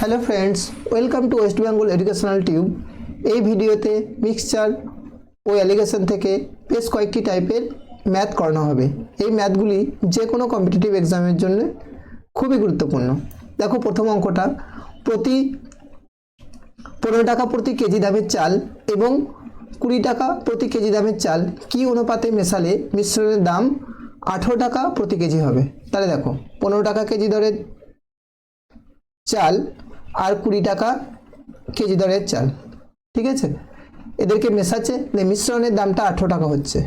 Hello friends welcome to West Bengal educational tube এই ভিডিওতে mixture ও allegation থেকে বেশ কয়েকটি টাইপের ম্যাথ করানো হবে। এই ম্যাথগুলি যে কোনো কম্পিটিটিভ এক্সামের জন্য খুবই গুরুত্বপূর্ণ। দেখো প্রথম অঙ্কটা, প্রতি পনেরো টাকা প্রতি কেজি দামের চাল এবং কুড়ি টাকা প্রতি কেজি দামের চাল কি অনুপাতে মেশালে মিশ্রণের দাম আঠেরো টাকা প্রতি কেজি হবে? তাহলে দেখো, পনেরো টাকা কেজি দরের চাল আর কুড়ি টাকা কেজি দরের চাল, ঠিক আছে? এদেরকে মেশাচ্ছে মিশ্রণের দামটা আঠেরো টাকা হচ্ছে।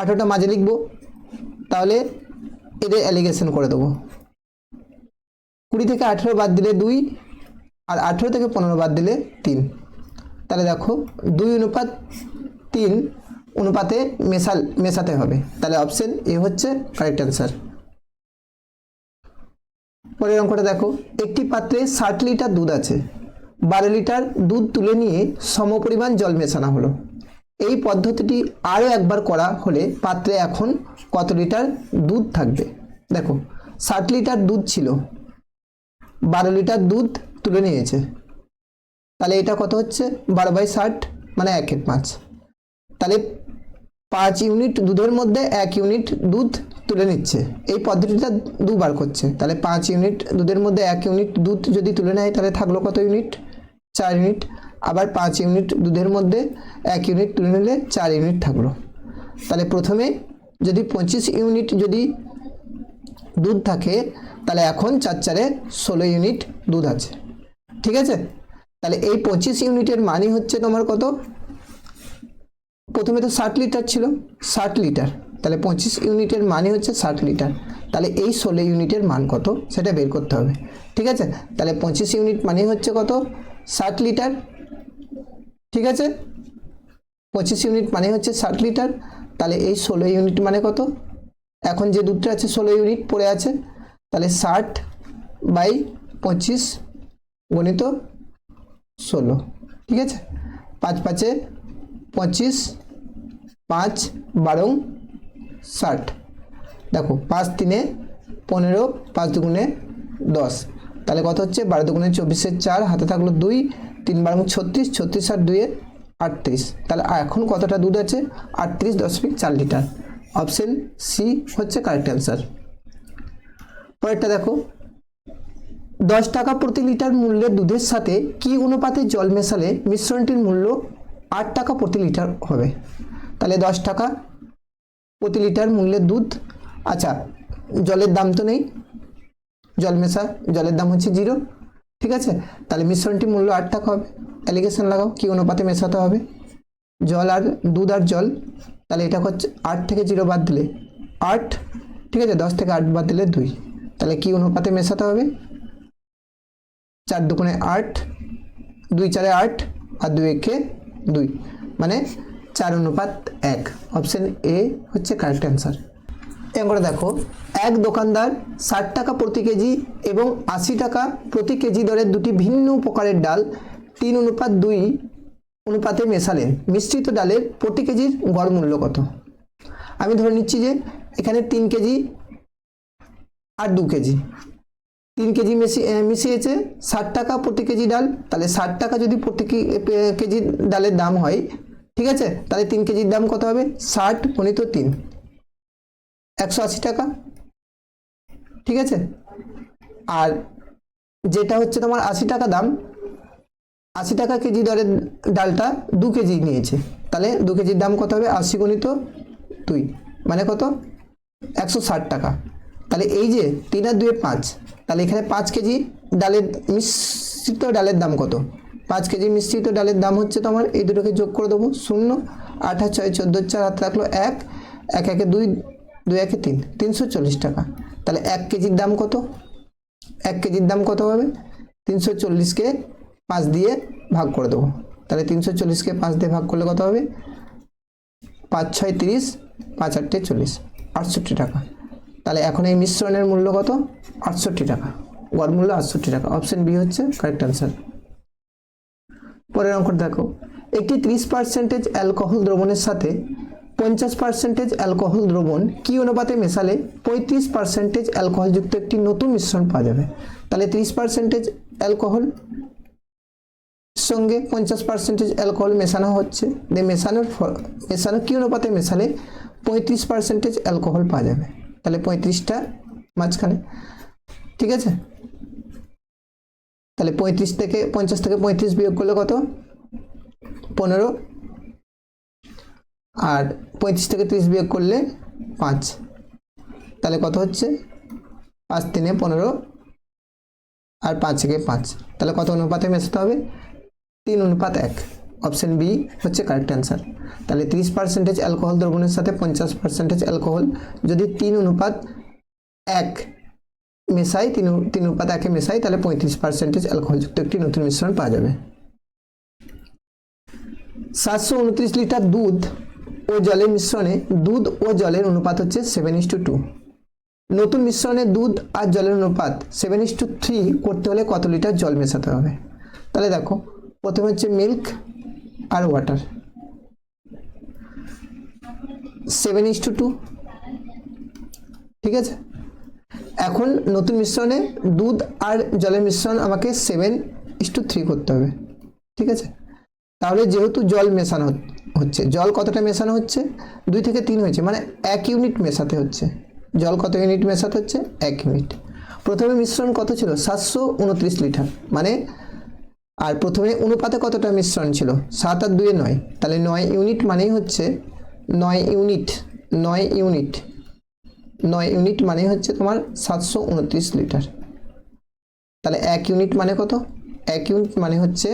আঠেরোটা মাঝে লিখব, তাহলে এদের অ্যালিগেশন করে দেবো। কুড়ি থেকে আঠেরো বাদ দিলে দুই, আর আঠেরো থেকে পনেরো বাদ দিলে তিন। তাহলে দেখো, দুই অনুপাত তিন অনুপাতে মেশাল, মেশাতে হবে। তাহলে অপশন এ হচ্ছে কারেক্ট অ্যান্সার পরের অঙ্কটা দেখো। একটি পাত্রে ষাট লিটার দুধ আছে। বারো লিটার দুধ তুলে নিয়ে সমপরিমাণ জল মেশানো হলো। এই পদ্ধতিটি আরও একবার করা হলে পাত্রে এখন কত লিটার দুধ থাকবে? দেখো, ষাট লিটার দুধ ছিল। বারো লিটার দুধ তুলে নিয়েছে। তাহলে এটা কত হচ্ছে? বারো বাই ষাট মানে একের পাঁচ তাহলে পাঁচ ইউনিট দুধের মধ্যে এক ইউনিট দুধ তুলে নিচ্ছে। এই পদ্ধতিটা দুবার করছে। তাহলে পাঁচ ইউনিট দুধের মধ্যে এক ইউনিট দুধ যদি তুলে নেয়, তাহলে থাকল কত ইউনিট? চার ইউনিট। আবার পাঁচ ইউনিট দুধের মধ্যে এক ইউনিট তুলে নিলে চার ইউনিট থাকল। তাহলে প্রথমে যদি পঁচিশ ইউনিট যদি দুধ থাকে, তাহলে এখন চার চারে ষোলো ইউনিট দুধ আছে। ঠিক আছে? তাহলে এই পঁচিশ ইউনিটের মানই হচ্ছে তোমার কত? প্রথমে তো ষাট লিটার ছিল, ষাট লিটার। তাহলে পঁচিশ ইউনিটের মানে হচ্ছে ষাট লিটার। তাহলে এই ষোলো ইউনিটের মান কত? সেটা বের করতে হবে। ঠিক আছে? তাহলে পঁচিশ ইউনিট মানে হচ্ছে কত? ষাট লিটার। ঠিক আছে? পঁচিশ ইউনিট মানে হচ্ছে ষাট লিটার। তাহলে এই ষোলো ইউনিট মানে কত? এখন যে দুধটা আছে, ষোলো ইউনিট পড়ে আছে। তাহলে ষাট বাই পঁচিশ গণিত ষোলো। ঠিক আছে? পাঁচ পাঁচে পঁচিশ পাঁচ, বারো, ষাট। দেখো, পাঁচ তিনে পনেরো, পাঁচ দুগুণে দশ। তাহলে কত হচ্ছে? বারো দুগুণে চব্বিশের চার, হাতে থাকল দুই, তিন বারো ছত্রিশ ছত্রিশ আর দুয়ে আটত্রিশ। তাহলে এখন কতটা দুধ আছে? আটত্রিশ দশমিক চার লিটার। অপশন সি হচ্ছে কারেক্ট অ্যান্সার। পরেরটা দেখো। দশ টাকা প্রতি লিটার মূল্যের দুধের সাথে কি অনুপাতে জল মেশালে মিশ্রণটির মূল্য আট টাকা প্রতি লিটার হবে? তাহলে দশ টাকা প্রতি লিটার মূল্যের দুধ। আচ্ছা জলের দাম তো নেই। জল মেশা, জলের দাম হচ্ছে জিরো। ঠিক আছে? তাহলে মিশ্রণটির মূল্য আট টাকা হবে। অ্যালিগেশন লাগাও, কি অনুপাতে মেশাতে হবে? জল আর দুধ আর জল, তাহলে এটা হচ্ছে আট থেকে জিরো বাদ দিলে আট। ঠিক আছে? দশ থেকে আট বাদ দিলে দুই। তাহলে কি অনুপাতে মেশাতে হবে? চার দুগুণে আট, দুই চারে আট আর দুই একে দুই। মানে চার অনুপাত এক। অপশন এ হচ্ছে কারেক্ট অ্যান্সার এবার দেখো এক দোকানদার ষাট টাকা প্রতি কেজি এবং আশি টাকা প্রতি কেজি দরের দুটি ভিন্ন প্রকারের ডাল তিন অনুপাত দুই অনুপাতে মেশালেন। মিশ্রিত ডালের প্রতি কেজির গড় মূল্য কত? আমি ধরে নিচ্ছি যে এখানে তিন কেজি আর দু কেজি। তিন কেজি মিশি আহ, মিশিয়েছে ষাট টাকা প্রতি কেজি ডাল তাহলে ষাট টাকা যদি প্রতি কেজি ডালের দাম হয় ঠিক আছে? তাহলে তিন কেজির দাম কত হবে? ষাট গণিত তিন। একশো আশি টাকা। ঠিক আছে? আর যেটা হচ্ছে তোমার আশি টাকা দাম, আশি টাকা কেজি দরের ডালটা দু কেজি নিয়েছে। তাহলে দু কেজির দাম কত হবে? আশি গণিত দুই। মানে কত? একশো ষাট টাকা। তাহলে এই যে তিন আর দুয়ে পাঁচ, তাহলে এখানে পাঁচ কেজি ডালের মিশ্রিত ডালের দাম কত? পাঁচ কেজি মিশ্রিত ডালের দাম হচ্ছে তোমার, এই দুটোকে যোগ করে দেবো শূন্য, আট আর ছয় চোদ্দ চার, হাতে রাখল এক এক, একে দুই দুই, একে তিন, তিনশো চল্লিশ টাকা। তাহলে এক কেজির দাম কত? এক কেজির দাম কত হবে? তিনশো চল্লিশকে পাঁচ দিয়ে ভাগ করে দেবো। তাহলে তিনশো চল্লিশকে পাঁচ দিয়ে ভাগ করলে কত হবে? পাঁচ, ছয়, তিরিশ, পাঁচ আটটে চল্লিশ, আটষট্টি টাকা। তাহলে এখন এই মিশ্রণের মূল্য কত? আটষট্টি টাকা। গড় মূল্য আটষট্টি টাকা। অপশন বি হচ্ছে কারেক্ট অ্যান্সার পরের অঙ্ক দেখো। একটি ত্রিশ পার্সেন্টেজ অ্যালকোহল দ্রবণের সাথে পঞ্চাশ পার্সেন্টেজ অ্যালকোহল দ্রবণ কি অনুপাতে মেশালে পঁয়ত্রিশ পার্সেন্টেজ অ্যালকোহলযুক্ত একটি নতুন মিশ্রণ পাওয়া যাবে? তাহলে তিরিশ পার্সেন্টেজ অ্যালকোহল সঙ্গে পঞ্চাশ পার্সেন্টেজ অ্যালকোহল মেশানো হচ্ছে। দিয়ে মেশানোর মেশানো কি অনুপাতে মেশালে পঁয়ত্রিশ পার্সেন্টেজ অ্যালকোহল পাওয়া যাবে? তাহলে পঁয়ত্রিশটা মাঝখানে। ঠিক আছে? তাহলে পঁয়ত্রিশ থেকে পঞ্চাশ থেকে পঁয়ত্রিশ বিয়োগ করলে কত? পনেরো। আর পঁয়ত্রিশ থেকে তিরিশ বিয়োগ করলে পাঁচ। তাহলে কত হচ্ছে? পাঁচ তিনে পনেরো আর পাঁচ থেকে পাঁচ। তাহলে কত অনুপাতে মেশাতে হবে? তিন অনুপাত এক। অপশান বি হচ্ছে কারেক্ট অ্যান্সার তাহলে তিরিশ পার্সেন্টেজ অ্যালকোহল দ্রবণের সাথে পঞ্চাশ পার্সেন্টেজ অ্যালকোহল যদি তিন অনুপাত এক মেশাই, তিন তিন অনুপাত একে মেশাই, তাহলে পঁয়ত্রিশ পার্সেন্টেজ অ্যালকোহলযুক্ত একটি নতুন মিশ্রণ পাওয়া যাবে। সাতশো উনত্রিশ লিটার দুধ ও জলের মিশ্রণে, দুধ ও জলের অনুপাত হচ্ছে সেভেন ইস টু টু নতুন মিশ্রণে দুধ আর জলের অনুপাত সেভেন ইস টু থ্রি করতে হলে কত লিটার জল মেশাতে হবে? তাহলে দেখো, প্রথমে হচ্ছে milk R water seven is to two ঠিক আছে? এখন নতুন মিশ্রণে দুধ আর জলের মিশ্রণ আমাকে সেভেন ইস টু থ্রি করতে হবে, ঠিক আছে? তাহলে যেহেতু জল মেশানো হচ্ছে, জল কতটা মেশানো হচ্ছে? দুই থেকে তিন হয়েছে মানে এক ইউনিট মেশাতে হচ্ছে। জল কত ইউনিট মেশাতে হচ্ছে? এক ইউনিট প্রথমে মিশ্রণ কত ছিল? সাতশো উনত্রিশ লিটার মানে আর প্রথমে অনুপাতে কতটা মিশ্রণ ছিল? সাত আর দুয়ে নয়। তাহলে নয় ইউনিট মানেই হচ্ছে নয় ইউনিট নয় ইউনিট নয় ইউনিট মানে হচ্ছে তোমার সাতশো উনত্রিশ লিটার। তাহলে এক ইউনিট মানে কত? এক ইউনিট মানে হচ্ছে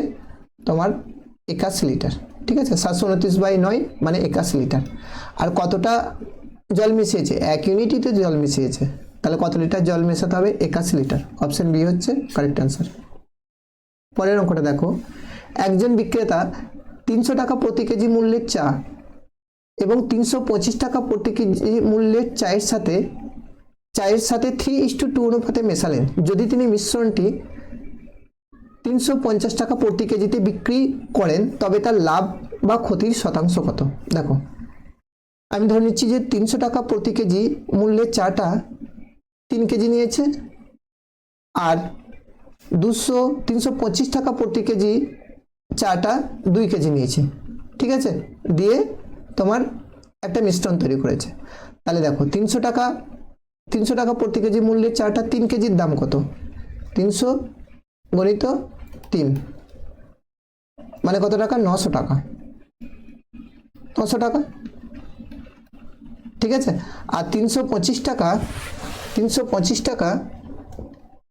তোমার একাশি লিটার, ঠিক আছে? সাতশো উনত্রিশ বাই নয় মানে একাশি লিটার। আর কতটা জল মিশিয়েছে? এক ইউনিটই তো জল মিশিয়েছে। তাহলে কত লিটার জল মেশাতে হবে? একাশি লিটার। অপশান বি হচ্ছে কারেক্ট অ্যান্সার। পরের অঙ্কটা দেখো। একজন বিক্রেতা তিনশো টাকা প্রতি কেজি মূল্যের চা এবং তিনশো পঁচিশ টাকা প্রতি কেজি মূল্যের চায়ের সাথে চায়ের সাথে থ্রি ইস টু টু অনুপাতে মেশালেন। যদি তিনি মিশ্রণটি তিনশো পঞ্চাশ টাকা প্রতি কেজিতে বিক্রি করেন, তবে তার লাভ বা ক্ষতির শতাংশ কত? দেখো। আমি ধরে নিচ্ছি যে তিনশো টাকা প্রতি কেজি মূল্যের চাটা তিন কেজি নিয়েছে, আর দুশো, তিনশো পঁচিশ টাকা প্রতি কেজি চাটা দুই কেজি নিয়েছে। ঠিক আছে? দিয়ে তোমার একটা মিশ্রণ তৈরি করেছে। তাহলে দেখো, তিনশো টাকা তিনশো টাকা প্রতি কেজি মূল্যের চাটা তিন কেজির দাম কত? তিনশো গণিত তিন। মানে কত টাকা? নশো টাকা। নশো টাকা। ঠিক আছে? আর তিনশো পঁচিশ টাকা, তিনশো পঁচিশ টাকা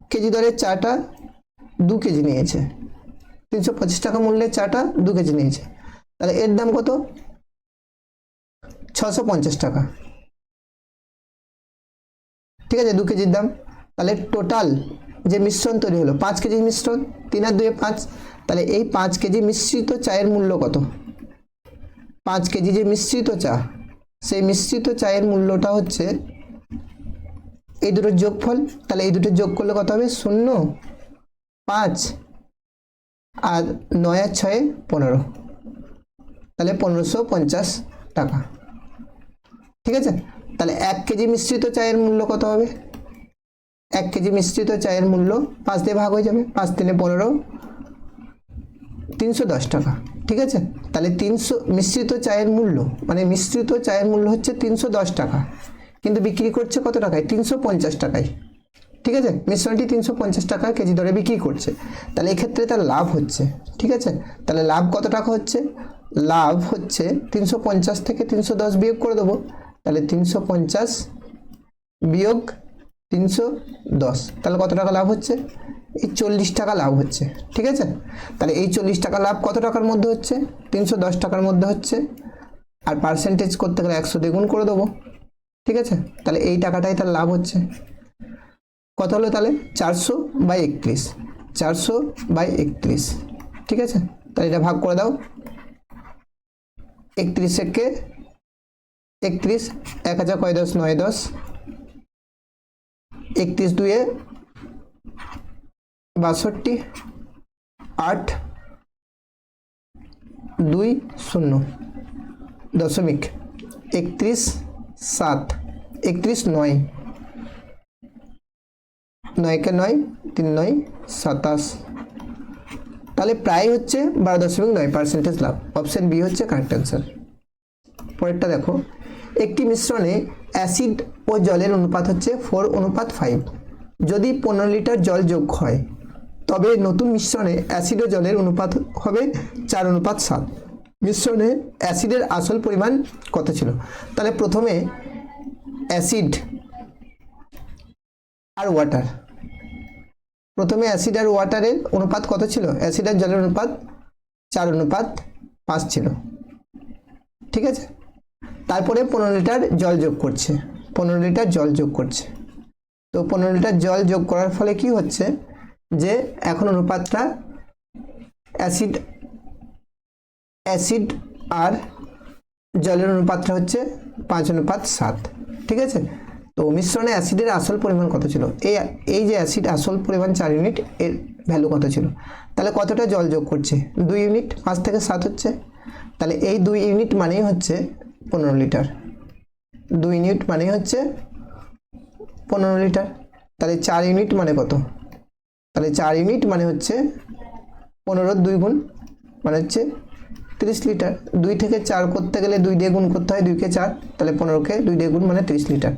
কেজি দরের চাটা দু কেজি নিয়েছে। তিনশো পঁচিশ টাকা মূল্যের চাটা দু কেজি নিয়েছে। তাহলে এর দাম কত? ছশো পঞ্চাশ টাকা। ঠিক আছে, দু কেজির দাম। তাহলে টোটাল যে মিশ্রণ তৈরি হলো, পাঁচ কেজি মিশ্রণ, তিন আর দুয়ে পাঁচ, তাহলে এই পাঁচ কেজি মিশ্রিত চায়ের মূল্য কত? পাঁচ কেজি যে মিশ্রিত চা, সেই মিশ্রিত চায়ের মূল্যটা হচ্ছে এই দুটোর যোগফল, তাহলে এই দুটো যোগ করলে কত হবে? শূন্য, পাঁচ, আর নয় আর ছয়ে, পনেরো। তাহলে পনেরোশো পঞ্চাশ টাকা। ঠিক আছে? তাহলে এক কেজি মিশ্রিত চায়ের মূল্য কত হবে? এক কেজি মিশ্রিত চায়ের মূল্য পাঁচ দিয়ে ভাগ হয়ে যাবে। পাঁচ দিনে পনেরো। তিনশো দশ টাকা। ঠিক আছে? তাহলে তিনশো মিশ্রিত চায়ের মূল্য মানে মিশ্রিত চায়ের মূল্য হচ্ছে তিনশো দশ টাকা। কিন্তু বিক্রি করছে কত টাকায়? তিনশো পঞ্চাশ টাকায়। ঠিক আছে? মিশ্রণটি তিনশো পঞ্চাশ টাকা কেজি দরে বিক্রি করছে। তাহলে এক্ষেত্রে তার লাভ হচ্ছে। ঠিক আছে? তাহলে লাভ কত টাকা হচ্ছে? লাভ হচ্ছে তিনশো পঞ্চাশ থেকে তিনশো দশ বিয়োগ করে দেবো। তাহলে তিনশো পঞ্চাশ বিয়োগ তিনশো দশ। তাহলে কত টাকা লাভ হচ্ছে? এই চল্লিশ টাকা লাভ হচ্ছে, ঠিক আছে? তাহলে এই চল্লিশ টাকা লাভ কত টাকার মধ্যে হচ্ছে? তিনশো দশ টাকার মধ্যে হচ্ছে। আর পার্সেন্টেজ করতে গেলে একশো দ্বিগুণ করে দেবো, ঠিক আছে? তাহলে এই টাকাটাই তার লাভ হচ্ছে। কত হলো তাহলে? চারশো বাই একত্রিশ, চারশো বাই একত্রিশ, ঠিক আছে? তাহলে এটা ভাগ করে দাও। একত্রিশ একে একত্রিশ, এক হাজার কয় দশ? নয় দশ। একত্রিশ দুয়ে বাষট্টি, আট, দুই, শূন্য। দশমিক। একত্রিশ, সাত। একত্রিশ, নয়। নয়কে নয়, তিন নয়, সাতাশ। তাহলে প্রায় হচ্ছে বারো দশমিক নয় পার্সেন্টেজ লাভ। অপশন বি হচ্ছে কারেক্ট অ্যান্সার পরেরটা দেখো। একটি মিশ্রণে অ্যাসিড ও জলের অনুপাত হচ্ছে ফোর অনুপাত ফাইভ। যদি পনেরো লিটার জল যোগ হয়, তবে নতুন মিশ্রণে অ্যাসিড ও জলের অনুপাত হবে চার অনুপাত সাত। মিশ্রণে অ্যাসিডের আসল পরিমাণ কত ছিল? তাহলে প্রথমে অ্যাসিড আর ওয়াটার। প্রথমে অ্যাসিড আর ওয়াটারের অনুপাত কত ছিল? অ্যাসিড আর জলের অনুপাত চার অনুপাত পাঁচ ছিল। ঠিক আছে? তারপরে পনেরো লিটার জল যোগ করছে। পনেরো লিটার জল যোগ করছে। তো পনেরো লিটার জল যোগ করার ফলে কি হচ্ছে যে এখন অনুপাতটা অ্যাসিড অ্যাসিড আর জলের অনুপাতটা হচ্ছে পাঁচ অনুপাত সাত। ঠিক আছে? তো মিশ্রণে অ্যাসিডের আসল পরিমাণ কত ছিল? এই এই যে অ্যাসিড আসল পরিমাণ চার ইউনিট, এর ভ্যালু কত ছিল? তাহলে কতটা জল যোগ করছে? দুই ইউনিট, পাঁচ থেকে সাত হচ্ছে। তাহলে এই দুই ইউনিট মানেই হচ্ছে পনেরো লিটার। দুই ইউনিট মানেই হচ্ছে পনেরো লিটার। তাহলে চার ইউনিট মানে কত? তাহলে চার ইউনিট মানে হচ্ছে পনেরোর দুই গুণ মানে হচ্ছে তিরিশ লিটার। দুই থেকে চার করতে গেলে দুই দিয়ে গুণ করতে হয় দুইকে চার। তাহলে পনেরোকে দুই দিয়ে গুণ মানে তিরিশ লিটার।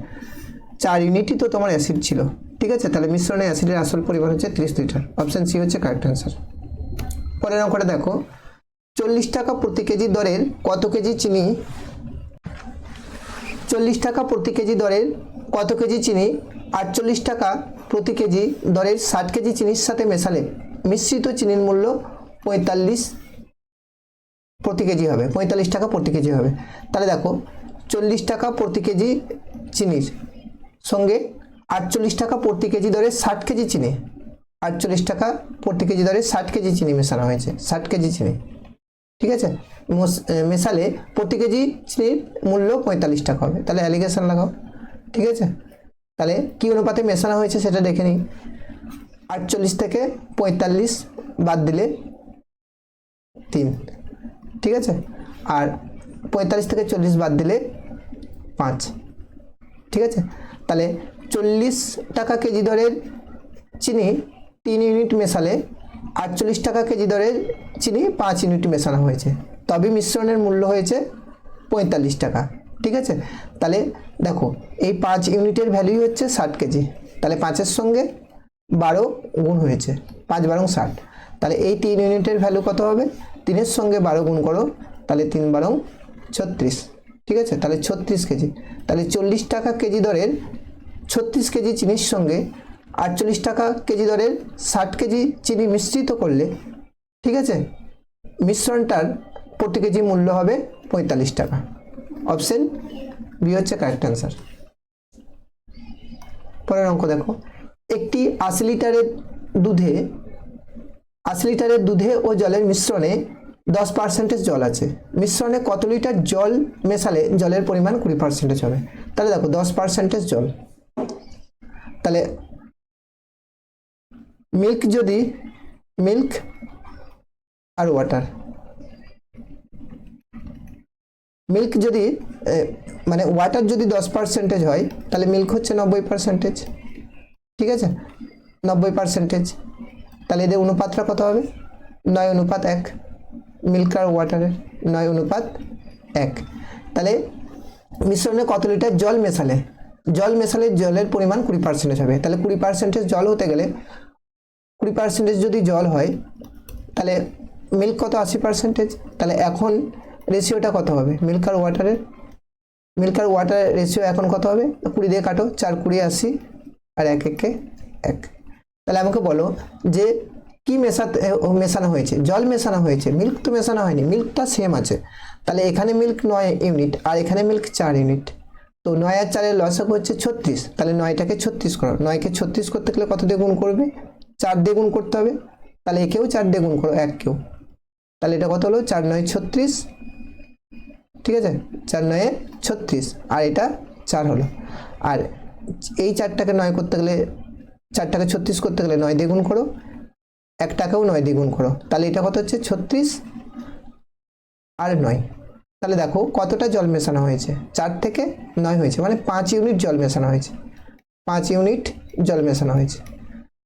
চার ইউনিটই তো তোমার অ্যাসিড ছিল। ঠিক আছে? তাহলে মিশ্রণে অ্যাসিডের আসল পরিমাণ হচ্ছে তিরিশ লিটার। অপশান সি হচ্ছে কারেক্ট অ্যান্সার। পরের অঙ্কটা দেখো। চল্লিশ টাকা প্রতি কেজি দরের কত কেজি চিনি চল্লিশ টাকা প্রতি কেজি দরের কত কেজি চিনি? আটচল্লিশ টাকা প্রতি কেজি দরের ষাট কেজি চিনির সাথে মেশালে। মিশ্রিত চিনির মূল্য পঁয়তাল্লিশ প্রতি কেজি হবে। পঁয়তাল্লিশ টাকা প্রতি কেজি হবে। তাহলে দেখো, চল্লিশ টাকা প্রতি কেজি চিনির সঙ্গে আটচল্লিশ টাকা প্রতি কেজি দরে ষাট কেজি চিনি। আটচল্লিশ টাকা প্রতি কেজি দরে ষাট কেজি চিনি মেশানো হয়েছে। ষাট কেজি চিনি। ঠিক আছে? মেশালে প্রতি কেজি চিনির মূল্য পঁয়তাল্লিশ টাকা হবে। তাহলে অ্যালিগেশন লাগাও, ঠিক আছে? তাহলে কী অনুপাতে মেশানো হয়েছে সেটা দেখে নিই। আটচল্লিশ থেকে পঁয়তাল্লিশ বাদ দিলে তিন, ঠিক আছে? আর পঁয়তাল্লিশ থেকে চল্লিশ বাদ দিলে পাঁচ, ঠিক আছে? তাহলে চল্লিশ টাকা কেজি দরের চিনি তিন ইউনিট মেশালে আটচল্লিশ টাকা কেজি দরের চিনি পাঁচ ইউনিট মেশানো হয়েছে। তবে মিশ্রণের মূল্য হয়েছে পঁয়তাল্লিশ টাকা। ঠিক আছে? তাহলে দেখো, এই পাঁচ ইউনিটের ভ্যালুই হচ্ছে ষাট কেজি। তাহলে পাঁচের সঙ্গে বারো গুণ হয়েছে। পাঁচ বারং ষাট। তাহলে এই তিন ইউনিটের ভ্যালু কত হবে? তিনের সঙ্গে বারো গুণ করো, তাহলে তিন বারং ছত্রিশ। ঠিক আছে? তাহলে ছত্রিশ কেজি। তাহলে চল্লিশ টাকা কেজি দরের ছত্রিশ কেজি চিনির সঙ্গে আটচল্লিশ টাকা কেজি দরের ষাট কেজি চিনি মিশ্রিত করলে, ঠিক আছে? মিশ্রণটার প্রতি কেজি মূল্য হবে পঁয়তাল্লিশ টাকা। অপশন বি হচ্ছে কারেক্ট অ্যান্সার পরের অঙ্ক দেখো। একটি আশি লিটারের দুধে, আশি লিটারের দুধে ও জলের মিশ্রণে দশ পার্সেন্টেজ জল আছে। মিশ্রণে কত লিটার জল মেশালে জলের পরিমাণ কুড়ি পার্সেন্টেজ হবে? তাহলে দেখো, দশ পার্সেন্টেজ জল। তাহলে মিল্ক যদি মিল্ক আর ওয়াটার মিল্ক যদি মানে ওয়াটার যদি দশ পার্সেন্টেজ হয়, তাহলে মিল্ক হচ্ছে নব্বই পার্সেন্টেজ ঠিক আছে? নব্বই পার্সেন্টেজ তাহলে এদের অনুপাতটা কত হবে? নয় অনুপাত এক। মিল্ক আর ওয়াটারের নয় অনুপাত এক। তাহলে মিশ্রণে কত লিটার জল মেশালে? জল মেশালে জলের পরিমাণ কুড়ি পার্সেন্টেজ হবে। তাহলে কুড়ি পার্সেন্টেজ জল হতে গেলে কুড়ি পার্সেন্টেজ যদি জল হয়, তাহলে মিল্ক কত আশি পার্সেন্টেজ তাহলে এখন রেশিওটা কত হবে? মিল্ক আর ওয়াটারের মিল্ক আর ওয়াটারের রেশিও এখন কত হবে? কুড়ি দিয়ে কাটো, চার কুড়ি আশি আর এক একে এক। তাহলে আমাকে বলো যে কি মেশাতে মেশানো হয়েছে? জল মেশানো হয়েছে, মিল্ক তো মেশানো হয়নি, মিল্কটা সেম আছে। তাহলে এখানে মিল্ক নয় ইউনিট আর এখানে মিল্ক চার ইউনিট তো নয় আর চারের লসক হচ্ছে ছত্রিশ। তাহলে নয়টাকে ছত্রিশ করো। নয়কে ছত্রিশ করতে গেলে কত দিয়ে গুণ করবে? চার দিয়ে গুণ করতে হবে। তাহলে একেও চার দিয়ে গুণ করো, এক কেউ তাহলে এটা কত হলো? চার নয় ছত্রিশ। ঠিক আছে? চার নয়ে ছত্রিশ। আর এটা চার হলো। আর এই চারটাকে নয় করতে গেলে, চারটাকে ছত্রিশ করতে গেলে নয় দিয়ে গুণ করো একটাকেও নয় দিয়ে গুণ করো। তাহলে এটা কত হচ্ছে? ছত্রিশ আর নয়। তাহলে দেখো কতটা জল মেশানো হয়েছে? চার থেকে নয় হয়েছে। মানে পাঁচ ইউনিট জল মেশানো হয়েছে। পাঁচ ইউনিট জল মেশানো হয়েছে।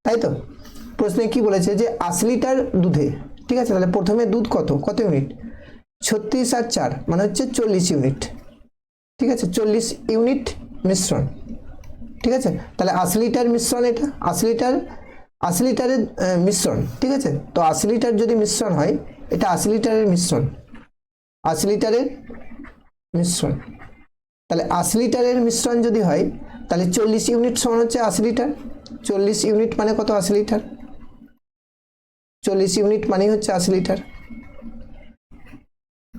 তাই তো? প্রশ্নে কি বলেছে যে আশি লিটার দুধে, ঠিক আছে? তাহলে প্রথমে দুধ কত? কত ইউনিট? ছত্রিশ আর চার মানে হচ্ছে চল্লিশ ইউনিট ঠিক আছে? চল্লিশ ইউনিট মিশ্রণ। ঠিক আছে? তাহলে আশি লিটার মিশ্রণ এটা। আশি লিটার আশি লিটারের মিশ্রণ। ঠিক আছে? তো আশি লিটার যদি মিশ্রণ হয়, এটা আশি লিটারের মিশ্রণ। আশি লিটারের মিশ্রণ। তাহলে আশি লিটারের মিশ্রণ যদি হয়, তাহলে চল্লিশ ইউনিট সমান হচ্ছে আশি লিটার চল্লিশ ইউনিট মানে কত আশি লিটার চল্লিশ ইউনিট মানেই হচ্ছে আশি লিটার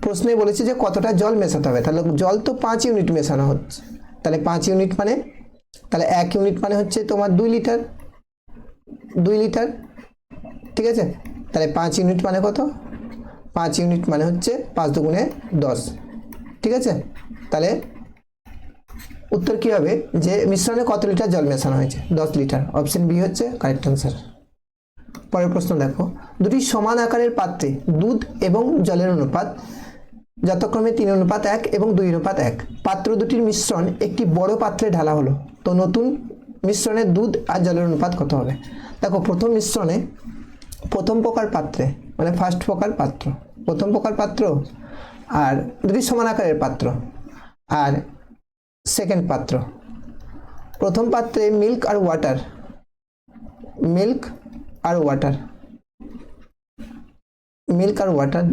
প্রশ্নে বলেছে যে কতটা জল মেশাতে হবে? তাহলে জল তো পাঁচ ইউনিট মেশানো হচ্ছে। তাহলে পাঁচ ইউনিট মানে? তাহলে এক ইউনিট মানে হচ্ছে তোমার দুই লিটার। দুই লিটার। ঠিক আছে? তাহলে পাঁচ ইউনিট মানে কত? পাঁচ ইউনিট মানে হচ্ছে পাঁচ দুগুণে দশ। ঠিক আছে? তাহলে উত্তর কী হবে? যে মিশ্রণে কত লিটার জল মেশানো হয়েছে? দশ লিটার। অপশন বি হচ্ছে কারেক্ট অ্যান্সার। পরের প্রশ্ন দেখো। দুটি সমান আকারের পাত্রে দুধ এবং জলের অনুপাত যথাক্রমে তিন অনুপাত এক এবং দুই অনুপাত এক। পাত্র দুটির মিশ্রণ একটি বড় পাত্রে ঢালা হলো। তো নতুন মিশ্রণে দুধ আর জলের অনুপাত কত হবে? দেখো, প্রথম মিশ্রণে প্রথম প্রকার পাত্রে মানে ফার্স্ট প্রকার পাত্র, প্রথম প্রকার পাত্র আর দুটি সমান আকারের পাত্র আর সেকেন্ড পাত্র। প্রথম পাত্রে মিল্ক আর ওয়াটার মিল্ক আর ওয়াটার মিল্ক আর ওয়াটার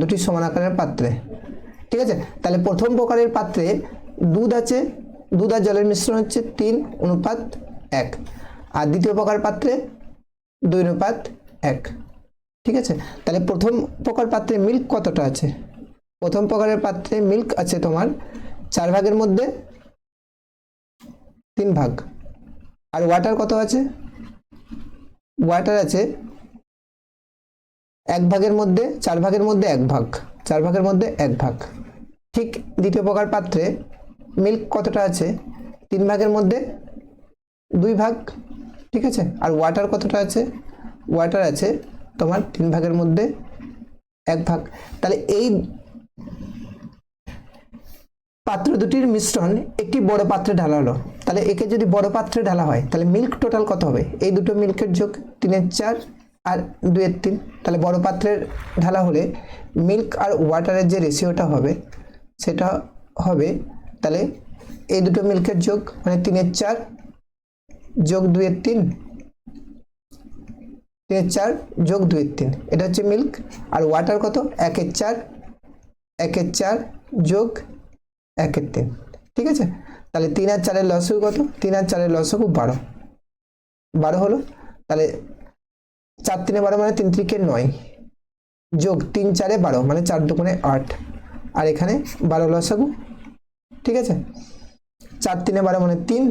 দুটি সমান আকারের পাত্রে। ঠিক আছে? তাহলে প্রথম প্রকারের পাত্রে দুধ আছে দুধ আর জলের মিশ্রণ হচ্ছে তিন অনুপাত এক। আর দ্বিতীয় প্রকার পাত্রে দুই অনুপাত এক। ঠিক আছে? তাহলে প্রথম প্রকার পাত্রে মিল্ক কতটা আছে? প্রথম প্রকারের পাত্রে মিল্ক আছে তোমার চার ভাগের মধ্যে তিন ভাগ। আর ওয়াটার কত আছে? ওয়াটার আছে এক ভাগের মধ্যে চার ভাগের মধ্যে এক ভাগ, চার ভাগের মধ্যে এক ভাগ। ঠিক দ্বিতীয় প্রকার পাত্রে মিল্ক কতটা আছে? তিন ভাগের মধ্যে দুই ভাগ, ঠিক আছে? আর ওয়াটার কতটা আছে? ওয়াটার আছে তোমার তিন ভাগের মধ্যে এক ভাগ। তাহলে এই পাত্র দুটির মিশ্রণ একটি বড় পাত্রে ঢালা হলো তাহলে একে যদি বড় পাত্রে ঢালা হয়, তাহলে মিল্ক টোটাল কত হবে? এই দুটো মিল্কের যোগ তিনের চার আর দুয়ের তিন। তাহলে বড় পাত্রের ঢালা হলে মিল্ক আর ওয়াটারের যে রেশিওটা হবে, সেটা হবে, তাহলে এই দুটো মিল্কের যোগ মানে তিনের চার যোগ দুয়ের তিন, তিনের চার যোগ দুয়ের তিন। এটা হচ্ছে মিল্ক। আর ওয়াটার কত? একের চার একের চার যোগ একের তিন। ঠিক আছে? তাহলে তিন আর চারের লসও কত? তিন আর চারের লসও খুব বারো। বারো হলো। তাহলে চার তিনে বারো মানে তিন ত্রিকে নয়। যোগ তিন চারে বারো মানে চার দুগুণে আট। আর এখানে বারো লসাগু ঠিক আছে? চার তিনে বারো মানে তিন,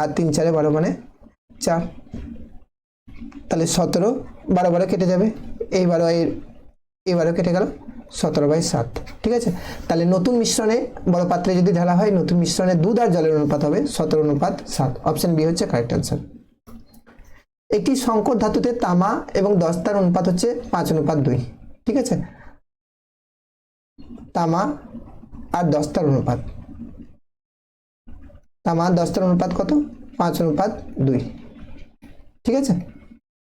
আর তিন চারে বারো মানে চার। তাহলে সতেরো বারো বারো কেটে যাবে। এই বারো এই বারো কেটে গেল সতেরো বাই সাত। ঠিক আছে? তাহলে নতুন মিশ্রণে বড় পাত্রে যদি ঢালা হয়, নতুন মিশ্রণে দুধ আর জলের অনুপাত হবে সতেরো অনুপাত সাত। অপশন বি হচ্ছে কারেক্ট অ্যান্সার একটি সংকর ধাতুতে তামা এবং দস্তার অনুপাত হচ্ছে পাঁচ অনুপাত দুই। ঠিক আছে? তামা আর দস্তার অনুপাত। তামা দস্তার অনুপাত কত? পাঁচ অনুপাত দুই। ঠিক আছে?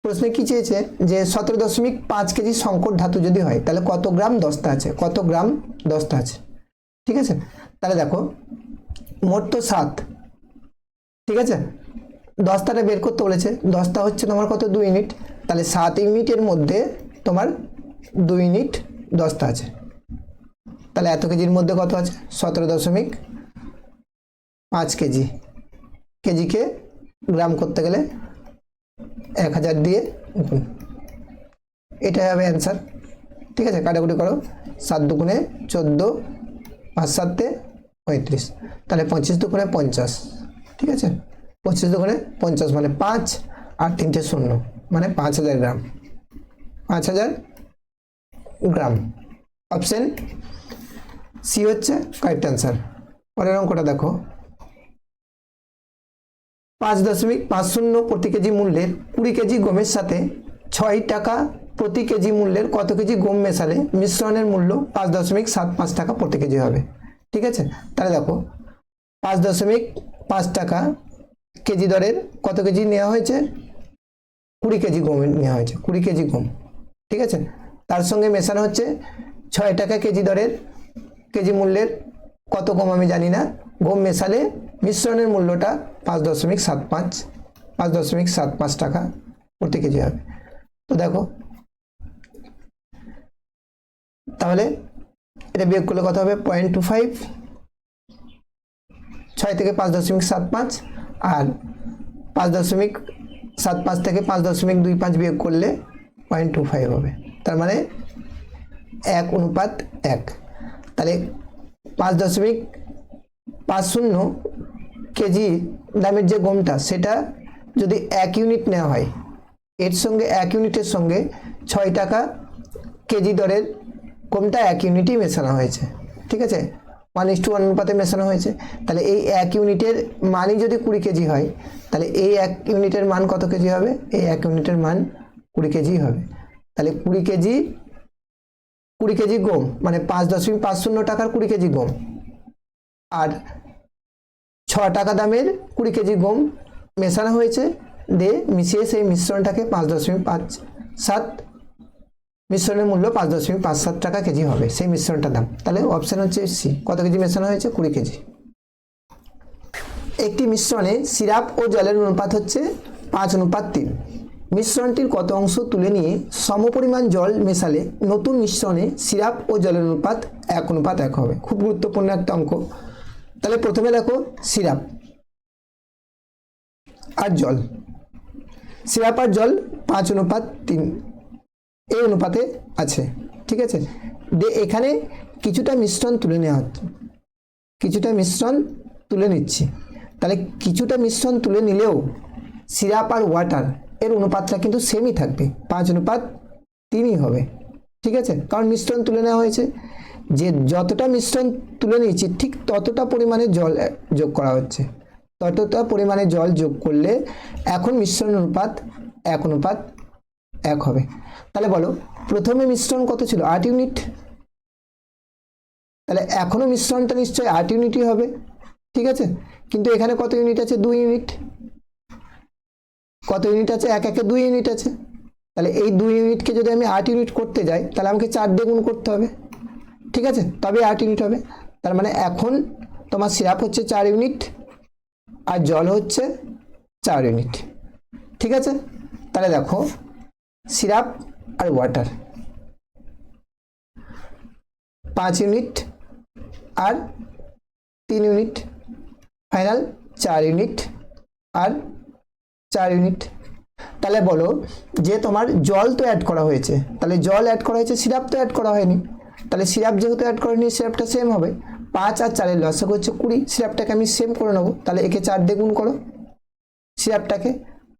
প্রশ্নে কি চেয়েছে যে সতেরো দশমিক পাঁচ কেজি সংকর ধাতু যদি হয়, তাহলে কত গ্রাম দস্তা আছে? কত গ্রাম দস্তা আছে? ঠিক আছে? তাহলে দেখো, মোট তো সাত। ঠিক আছে? দস্তাটা বের করতে বলেছে। দশটা হচ্ছে তোমার কত? দুই ইউনিট। তাহলে সাত ইউনিটের মধ্যে তোমার দুই ইউনিট দশটা আছে। তাহলে এত কেজির মধ্যে কত আছে? সতেরো দশমিক পাঁচ কেজি। কেজিকে গ্রাম করতে গেলে এক হাজার দিয়ে এটাই হবে অ্যান্সার। ঠিক আছে? কাটাকুটি করো। সাত দুগুণে চোদ্দ পাঁচ সাতে পঁয়ত্রিশ। তাহলে পঁচিশ দুগুণে পঞ্চাশ। ঠিক আছে? পঁচিশ দুগুণে পঞ্চাশ মানে পাঁচ আর তিনটে শূন্য মানে পাঁচ হাজার গ্রাম। পাঁচ হাজার গ্রাম। অপশন সি হচ্ছে কারেক্ট অ্যান্সার পরের অঙ্কটা দেখো। পাঁচ দশমিক পাঁচ শূন্য প্রতি কেজি মূল্যের কুড়ি কেজি গমের সাথে ছয় টাকা প্রতি কেজি মূল্যের কত কেজি গম মেশালে মিশ্রণের মূল্য পাঁচ দশমিক সাত পাঁচ টাকা প্রতি কেজি হবে। ঠিক আছে? তাহলে দেখো, পাঁচ দশমিক পাঁচ টাকা কেজি দরের কত কেজি নেওয়া হয়েছে? কুড়ি কেজি গম নেওয়া হয়েছে, কুড়ি কেজি গম, ঠিক আছে? তার সঙ্গে মেশানো হচ্ছে ছয় টাকা কেজি দরের কেজি মূল্যের কত গম আমি জানি না। গম মেশালে মিশ্রণের মূল্যটা পাঁচ দশমিক সাত পাঁচ পাঁচ দশমিক সাত পাঁচ টাকা প্রতি কেজি হবে। তো দেখো, তাহলে এটা বিয়োগ করলে কত হবে? পয়েন্ট টু ফাইভ, ছয় থেকে পাঁচ দশমিক সাত পাঁচ আর পাঁচ দশমিক সাত পাঁচ থেকে পাঁচ দশমিক দুই পাঁচ বিয়োগ করলে পয়েন্ট টু ফাইভ হবে। তার মানে এক অনুপাত এক। তাহলে পাঁচ দশমিক পাঁচ শূন্য কেজি দামের যে গমটা সেটা যদি এক ইউনিট নেওয়া হয়, এর সঙ্গে এক ইউনিটের সঙ্গে ছয় টাকা কেজি দরের গমটা এক ইউনিটই মেশানো হয়েছে। ঠিক আছে? ওয়ান ইস টু ওয়ান অনুপাতে মেশানো হয়েছে, তাহলে এই এক ইউনিটের মানই যদি কুড়ি কেজি হয়, তাহলে এই এক ইউনিটের মান কত কেজি হবে? এই এক ইউনিটের মান কুড়ি কেজি হবে। তাহলে কুড়ি কেজি কুড়ি কেজি গম মানে পাঁচ দশমিক পাঁচ শূন্য টাকার কুড়ি কেজি গম আর ছ টাকা দামের কুড়ি কেজি গম মেশানো হয়েছে, দিয়ে মিশিয়ে সেই মিশ্রণটাকে পাঁচ দশমিক পাঁচ সাত মিশ্রণের মূল্য পাঁচ দশমিক পাঁচ সাত টাকা কেজি হবে, সেই মিশ্রণটার দাম। তাহলে অপশান হচ্ছে সি কত কেজি মেশানো হয়েছে? কুড়ি কেজি। একটি মিশ্রণে সিরাপ ও জলের অনুপাত হচ্ছে পাঁচ অনুপাত তিন। মিশ্রণটির কত অংশ তুলে নিয়ে সমপরিমাণ জল মেশালে নতুন মিশ্রণে সিরাপ ও জলের অনুপাত এক অনুপাত এক হবে। খুব গুরুত্বপূর্ণ একটা অঙ্ক। তাহলে প্রথমে দেখো সিরাপ আর জল। সিরাপ আর জল পাঁচ অনুপাত তিন। এই অনুপাতে আছে, ঠিক আছে? এখানে কিছুটা মিশ্রণ তুলে নেওয়া হচ্ছে। কিছুটা মিশ্রণ তুলে নিচ্ছি। তাহলে কিছুটা মিশ্রণ তুলে নিলেও সিরাপ আর ওয়াটার এর অনুপাতটা কিন্তু সেমই থাকবে। পাঁচ অনুপাত তিনই হবে, ঠিক আছে? কারণ মিশ্রণ তুলে নেওয়া হয়েছে। যে যতটা মিশ্রণ তুলে নিয়েছি, ঠিক ততটা পরিমাণে জল যোগ করা হচ্ছে। ততটা পরিমাণে জল যোগ করলে এখন মিশ্রণ অনুপাত এক অনুপাত এক হবে। তাহলে বলো, প্রথমে মিশ্রণ কত ছিল? আট ইউনিট তাহলে এখনও মিশ্রণটা নিশ্চয়ই আট ইউনিটই হবে। ঠিক আছে? কিন্তু এখানে কত ইউনিট আছে? দুই ইউনিট কত ইউনিট আছে? এক, একে দুই ইউনিট আছে। তাহলে এই দুই ইউনিটকে যদি আমি আট ইউনিট করতে যাই, তাহলে আমাকে চার দিয়ে করতে হবে। ঠিক আছে? তবে আট ইউনিট হবে। তার মানে এখন তোমার সিরাপ হচ্ছে চার ইউনিট আর জল হচ্ছে চার ইউনিট ঠিক আছে? তাহলে দেখো সিরাপ আর ওয়াটার। পাঁচ ইউনিট আর তিন ইউনিট, ফাইনাল চার ইউনিট আর চার ইউনিট। তাহলে বলো যে তোমার জল তো অ্যাড করা হয়েছে, তাহলে জল অ্যাড করা হয়েছে, সিরাপ তো অ্যাড করা হয়নি। তাহলে সিরাপ যেহেতু অ্যাড করেনি, সিরাপটা সেম হবে। পাঁচ আর চারের লসক হচ্ছে কুড়ি, সিরাপটাকে আমি সেম করে নেব। তাহলে একে চার দিয়ে করো। সিরাপটাকে,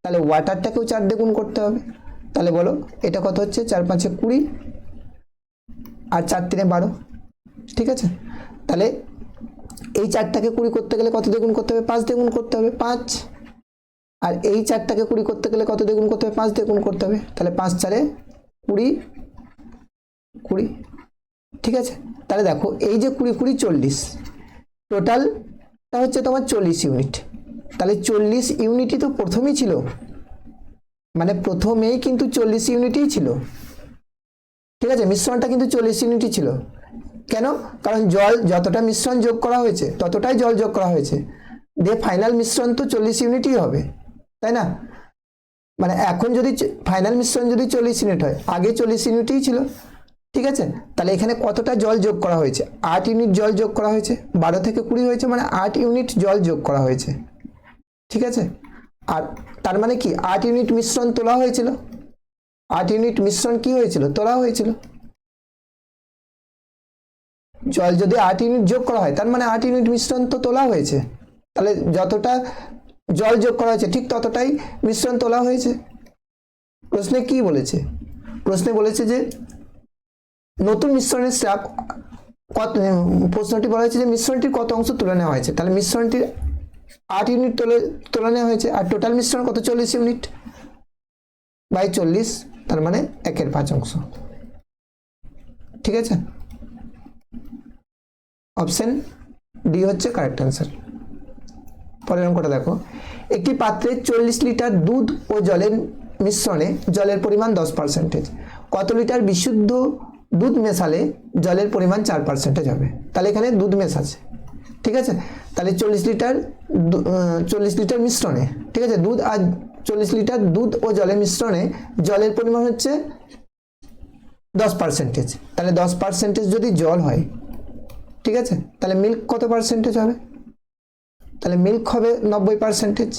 তাহলে ওয়াটারটাকেও চার দিয়ে করতে হবে। তাহলে বলো, এটা কত হচ্ছে? চার পাঁচে কুড়ি আর চার তিনে বারো। ঠিক আছে? তাহলে এই চারটাকে কুড়ি করতে গেলে কত দ্বিগুণ করতে হবে? পাঁচ দ্বিগুণ করতে হবে, পাঁচ। আর এই চারটাকে কুড়ি করতে গেলে কত দ্বিগুণ করতে হবে? পাঁচ দ্বিগুণ করতে হবে। তাহলে পাঁচ চারে কুড়ি কুড়ি। ঠিক আছে? তাহলে দেখো, এই যে কুড়ি কুড়ি, চল্লিশ। টোটালটা হচ্ছে তোমার চল্লিশ ইউনিট। তাহলে চল্লিশ ইউনিটই তো প্রথমেই ছিল। মানে প্রথমেই কিন্তু চল্লিশ ইউনিটই ছিল। ঠিক আছে, মিশ্রণটা কিন্তু চল্লিশ ইউনিটই ছিল। কেন? কারণ জল যতটা মিশ্রণ যোগ করা হয়েছে, ততটাই জল যোগ করা হয়েছে। দিয়ে ফাইনাল মিশ্রণ তো চল্লিশ ইউনিটই হবে, তাই না? মানে এখন যদি ফাইনাল মিশ্রণ যদি চল্লিশ ইউনিট হয়, আগে চল্লিশ ইউনিটই ছিল। ঠিক আছে? তাহলে এখানে কতটা জল যোগ করা হয়েছে? আট ইউনিট জল যোগ করা হয়েছে, বারো থেকে কুড়ি হয়েছে মানে আট ইউনিট জল যোগ করা হয়েছে। ঠিক আছে? আর তার মানে কি? আট ইউনিট মিশ্রণ তোলা হয়েছিল। আট ইউনিট মিশ্রণ কি হয়েছিল? তোলা হয়েছিল। জল যদি আট ইউনিট যোগ করা হয়, তার মানে আট ইউনিট মিশ্রণ তো তোলা হয়েছে। তাহলে যতটা জল যোগ করা হয়েছে, ঠিক ততটাই মিশ্রণ তোলা হয়েছে। প্রশ্নে কি বলেছে? প্রশ্নে বলেছে যে নতুন মিশ্রণের স্রাব কত প্রশ্নটি বলা হয়েছে যে মিশ্রণটির কত অংশ তুলে নেওয়া হয়েছে। তাহলে মিশ্রণটির আট ইউনিট তুলে তুলে নেওয়া হয়েছে। আর টোটাল মিশ্রণ কত? চল্লিশ ইউনিট বাই চল্লিশ, তার মানে একের পাঁচ অংশ। ঠিক আছে? অপশন ডি হচ্ছে কারেক্ট অ্যান্সার পরের অঙ্কটা দেখো। একটি পাত্রে চল্লিশ লিটার দুধ ও জলের মিশ্রণে জলের পরিমাণ দশ পার্সেন্টেজ কত লিটার বিশুদ্ধ দুধ মেশালে জলের পরিমাণ চার পার্সেন্টেজ হবে? তাহলে এখানে দুধ মেশাচ্ছে। ঠিক আছে? তাহলে চল্লিশ লিটার চল্লিশ লিটার মিশ্রণে, ঠিক আছে? দুধ আর চল্লিশ লিটার দুধ ও জলের মিশ্রণে জলের পরিমাণ হচ্ছে দশ পার্সেন্টেজ তাহলে দশ পার্সেন্টেজ যদি জল হয়, ঠিক আছে? তাহলে মিল্ক কত পার্সেন্টেজ হবে? তাহলে মিল্ক হবে নব্বই পার্সেন্টেজ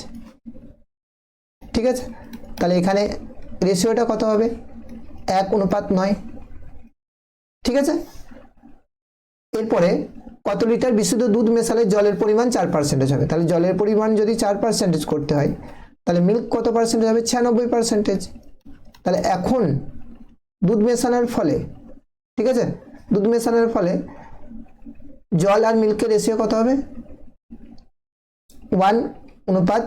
ঠিক আছে? তাহলে এখানে রেশিওটা কত হবে? এক অনুপাত নয়। ঠিক আছে? এরপরে কত লিটার বিশুদ্ধ দুধ মেশালে জলের পরিমাণ চার পার্সেন্টেজ হবে? তাহলে জলের পরিমাণ যদি চার পার্সেন্টেজ করতে হয়, তাহলে মিল্ক কত পার্সেন্টেজ হবে? ছিয়ানব্বই পার্সেন্টেজ তাহলে এখন দুধ মেশানোর ফলে, ঠিক আছে? দুধ মেশানোর ফলে জল আর মিল্কের রেশিও কত হবে? ওয়ান অনুপাত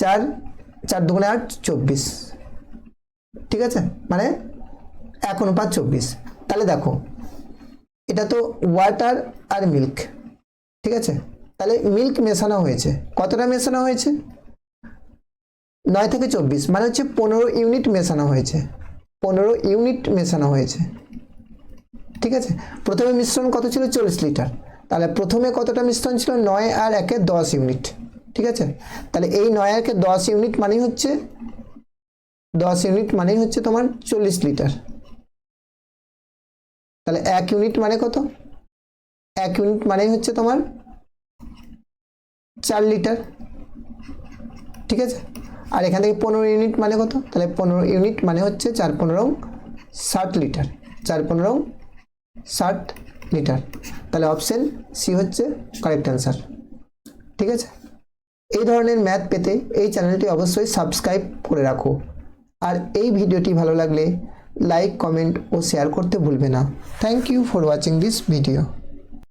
চার চার দুগুণে আট, চব্বিশ। ঠিক আছে? মানে এক অনুপাত চব্বিশ। তাহলে দেখো এটা তো ওয়াটার আর মিল্ক ঠিক আছে? তাহলে মিল্ক মেশানো হয়েছে। কতটা মেশানো হয়েছে? নয় থেকে চব্বিশ মানে হচ্ছে পনেরো ইউনিট মেশানো হয়েছে। পনেরো ইউনিট মেশানো হয়েছে। ঠিক আছে? প্রথমে মিশ্রণ কত ছিল? চল্লিশ লিটার। তাহলে প্রথমে কতটা মিশ্রণ ছিল? নয় আর একে দশ ইউনিট ঠিক আছে? তাহলে এই নয় একে দশ ইউনিট মানেই হচ্ছে, দশ ইউনিট মানেই হচ্ছে তোমার চল্লিশ লিটার। তাহলে এক ইউনিট মানে কত? এক ইউনিট মানে হচ্ছে তোমার চার লিটার ঠিক আছে? আর এখান থেকে পনেরো ইউনিট মানে কত? তাহলে পনেরো ইউনিট মানে হচ্ছে চার পনেরো ষাট লিটার চার পনেরো ষাট লিটার তাহলে অপশন সি হচ্ছে কারেক্ট অ্যান্সার ঠিক আছে? এই ধরনের ম্যাথ পেতে এই চ্যানেলটি অবশ্যই সাবস্ক্রাইব করে রাখো। আর এই ভিডিওটি ভালো লাগলে লাইক কমেন্ট ও শেয়ার করতে ভুলবে না। Thank you for watching this video